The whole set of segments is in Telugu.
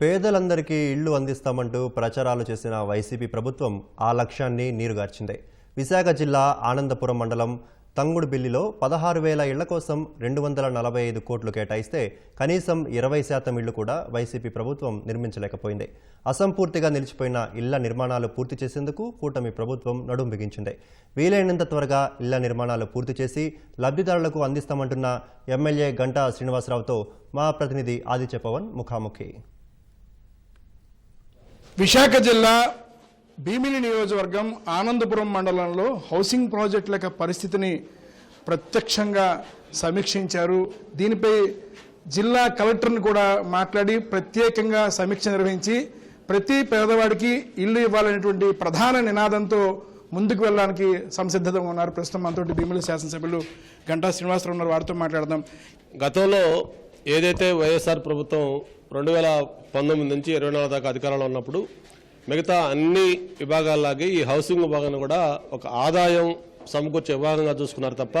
పేదలందరికీ ఇళ్ళు అందిస్తామంటూ ప్రచారాలు చేసిన వైసీపీ ప్రభుత్వం ఆ లక్ష్యాన్ని నీరుగార్చింది. విశాఖ జిల్లా ఆనందపురం మండలం తంగుడుబిల్లిలో పదహారు వేల ఇళ్ళ కోసం రెండు వందల నలభై ఐదు కోట్లు కేటాయిస్తే కనీసం ఇరవై శాతం ఇళ్ళు కూడా వైసీపీ ప్రభుత్వం నిర్మించలేకపోయింది. అసంపూర్తిగా నిలిచిపోయిన ఇళ్ళ నిర్మాణాలు పూర్తి చేసేందుకు కూటమి ప్రభుత్వం నడుం బిగించింది. వీలైనంత త్వరగా ఇళ్ళ నిర్మాణాలు పూర్తి చేసి లబ్ధిదారులకు అందిస్తామంటున్న ఎమ్మెల్యే గంటా శ్రీనివాసరావుతో మా ప్రతినిధి ఆదిత్య పవన్ ముఖాముఖి. విశాఖ జిల్లా భీమిలి నియోజకవర్గం ఆనందపురం మండలంలో హౌసింగ్ ప్రాజెక్టుల యొక్క పరిస్థితిని ప్రత్యక్షంగా సమీక్షించారు. దీనిపై జిల్లా కలెక్టర్ని కూడా మాట్లాడి ప్రత్యేకంగా సమీక్ష నిర్వహించి ప్రతి పేదవాడికి ఇల్లు ఇవ్వాలనేటువంటి ప్రధాన నినాదంతో ముందుకు వెళ్ళడానికి సంసిద్ధంగా ఉన్నారు. ప్రస్తుతం మనతోటి భీమిలి శాసనసభ్యులు గంటా శ్రీనివాసరావు ఉన్నారు. వారితో మాట్లాడదాం. గతంలో ఏదైతే వైఎస్ఆర్ ప్రభుత్వం రెండు వేల పంతొమ్మిది నుంచి ఇరవై నాలుగు దాకా అధికారంలో ఉన్నప్పుడు మిగతా అన్ని విభాగాల్లాగే ఈ హౌసింగ్ విభాగాన్ని కూడా ఒక ఆదాయం సమకూర్చే విభాగంగా చూసుకున్నారు తప్ప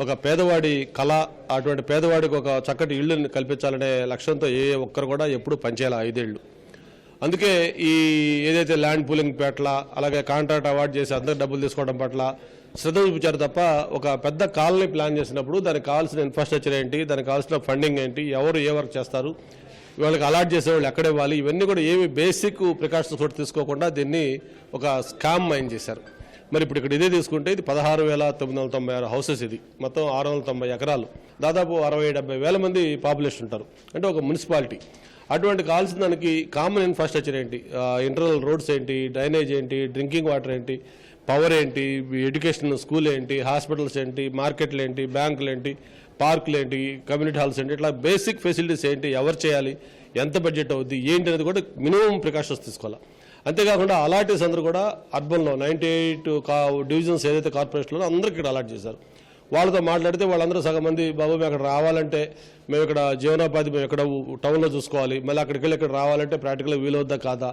ఒక పేదవాడి కళ అటువంటి పేదవాడికి ఒక చక్కటి ఇల్లుని కల్పించాలనే లక్ష్యంతో ఏ ఒక్కరు కూడా ఎప్పుడు పనిచేయాలి ఐదేళ్ళు అందుకే ఈ ఏదైతే ల్యాండ్ పూలింగ్ పట్ల అలాగే కాంట్రాక్ట్ అవార్డు చేసి అందరు డబ్బులు తీసుకోవడం పట్ల శ్రద్ధ చూపించారు తప్ప ఒక పెద్ద కాలనీ ప్లాన్ చేసినప్పుడు దానికి కావాల్సిన ఇన్ఫ్రాస్ట్రక్చర్ ఏంటి దానికి కావాల్సిన ఫండింగ్ ఏంటి ఎవరు ఏ వర్క్ చేస్తారు వాళ్ళకి అలాట్ చేసేవాళ్ళు ఎక్కడ ఇవ్వాలి? ఇవన్నీ కూడా ఏమి బేసిక్ ప్రికాషన్స్ కూడా తీసుకోకుండా దీన్ని ఒక స్కామ్ మైండ్ చేశారు. మరి ఇప్పుడు ఇక్కడ ఇదే తీసుకుంటే ఇది పదహారు వేల తొమ్మిది వందల తొంభై ఆరు హౌసెస్ ఇది. మొత్తం ఆరు వందల తొంభై ఎకరాలు. దాదాపు అరవై డెబ్బై వేల మంది పాపులేషన్ ఉంటారు. అంటే ఒక మున్సిపాలిటీ అటువంటి కావాల్సిన దానికి కామన్ ఇన్ఫ్రాస్ట్రక్చర్ ఏంటి? ఇంటర్నల్ రోడ్స్ ఏంటి? డ్రైనేజ్ ఏంటి? డ్రింకింగ్ వాటర్ ఏంటి? పవర్ ఏంటి? ఎడ్యుకేషన్ స్కూల్ ఏంటి? హాస్పిటల్స్ ఏంటి? మార్కెట్లు ఏంటి? బ్యాంకులు ఏంటి? పార్కులు ఏంటి? కమ్యూనిటీ హాల్స్ ఏంటి? ఇట్లా బేసిక్ ఫెసిలిటీస్ ఏంటి? ఎవరు చేయాలి? ఎంత బడ్జెట్ అవుద్ది? ఏంటి అనేది కూడా మినిమం ప్రికాషన్స్ తీసుకోవాలి. అంతేకాకుండా అలాటీస్ అందరూ కూడా అర్బన్లో నైంటీ ఎయిట్ కా డివిజన్స్ ఏదైతే కార్పొరేషన్లో అందరికీ ఇక్కడ అలాట్ చేశారు. వాళ్ళతో మాట్లాడితే వాళ్ళందరూ సగం మంది బాబు మేము అక్కడ రావాలంటే మేము ఇక్కడ జీవనోపాధి మేము ఎక్కడ టౌన్లో చూసుకోవాలి మళ్ళీ అక్కడికి వెళ్ళి ఇక్కడ రావాలంటే ప్రాక్టికల్గా వీలవుద్దా కాదా?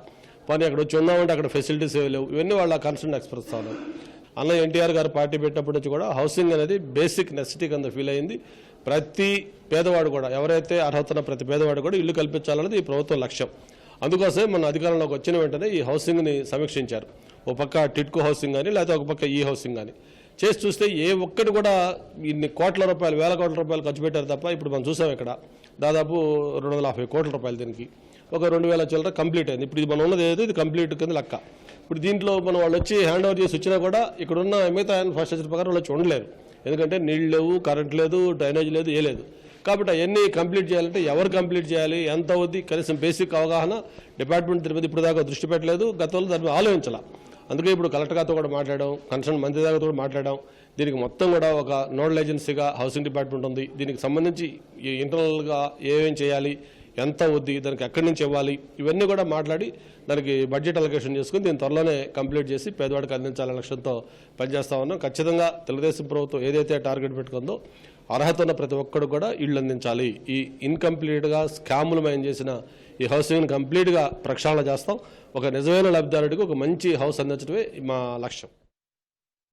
పని అక్కడ వచ్చి ఉన్నామంటే అక్కడ ఫెసిలిటీస్ ఏవి లేవు. ఇవన్నీ వాళ్ళ కన్సర్న్ ఎక్స్ప్రెస్ అవ్వాలి అన్న ఎన్టీఆర్ గారు పార్టీ పెట్టినప్పటి నుంచి కూడా హౌసింగ్ అనేది బేసిక్ నెసిటీ కింద ఫీల్ అయింది. ప్రతి పేదవాడు కూడా ఎవరైతే అర్హత ప్రతి పేదవాడు కూడా ఇల్లు కల్పించాలన్నది ఈ ప్రభుత్వం లక్ష్యం. అందుకోసమే మన అధికారంలోకి వచ్చిన వెంటనే ఈ హౌసింగ్ని సమీక్షించారు. ఒక పక్క టిట్కో హౌసింగ్ కానీ లేకపోతే ఒక పక్క ఈ హౌసింగ్ కానీ చేసి చూస్తే ఏ ఒక్కటి కూడా ఇన్ని కోట్ల రూపాయలు వేల కోట్ల రూపాయలు ఖర్చు పెట్టారు తప్ప ఇప్పుడు మనం చూసాం ఇక్కడ. దాదాపు రెండు వందల యాభై కోట్ల రూపాయలు దీనికి. ఒక రెండు వేల చిల్లర కంప్లీట్ అయింది. ఇప్పుడు ఇది మనం ఉన్నది ఏదో ఇది కంప్లీట్ కింద లెక్క. ఇప్పుడు దీంట్లో మనం వాళ్ళు వచ్చి హ్యాండ్ ఓవర్ చేసి వచ్చినా కూడా ఇక్కడ ఉన్న మిగతా ఇన్ఫ్రాస్ట్రక్చర్ ప్రకారం వాళ్ళు వచ్చి ఉండలేరు. ఎందుకంటే నీళ్ళు లేవు కరెంట్ లేదు డ్రైనేజ్ లేదు ఏ లేదు. కాబట్టి అవన్నీ కంప్లీట్ చేయాలంటే ఎవరు కంప్లీట్ చేయాలి? ఎంత అవుద్ది? కనీసం బేసిక్ అవగాహన డిపార్ట్మెంట్ తిరుపతి మీద ఇప్పుడు దాకా దృష్టి పెట్టలేదు. గతంలో దాని మీద ఆలోచించాల. అందుకే ఇప్పుడు కలెక్టర్ గారితో కూడా మాట్లాడాం కన్సర్న్ మంత్రి గారితో కూడా మాట్లాడాం. దీనికి మొత్తం కూడా ఒక నోడల్ ఏజెన్సీగా హౌసింగ్ డిపార్ట్మెంట్ ఉంది. దీనికి సంబంధించి ఇంటర్నల్గా ఏమేం చేయాలి ఎంత అవుద్ది దానికి ఎక్కడి నుంచి ఇవ్వాలి? ఇవన్నీ కూడా మాట్లాడి దానికి బడ్జెట్ అలొకేషన్ చేసుకుని దీన్ని త్వరలోనే కంప్లీట్ చేసి పేదవాడికి అందించాలనే లక్ష్యంతో పనిచేస్తా ఉన్నాం. ఖచ్చితంగా తెలుగుదేశం ప్రభుత్వం ఏదైతే టార్గెట్ పెట్టుకుందో అర్హత ఉన్న ప్రతి ఒక్కడు కూడా ఇళ్ళు అందించాలి. ఈ ఇన్కంప్లీట్గా స్కాములు మేము చేసిన ఈ హౌసింగ్ని కంప్లీట్గా ప్రక్షాళన చేస్తాం. ఒక నిజమైన లబ్ధిదారుడికి ఒక మంచి హౌస్ అందించడమే మా లక్ష్యం.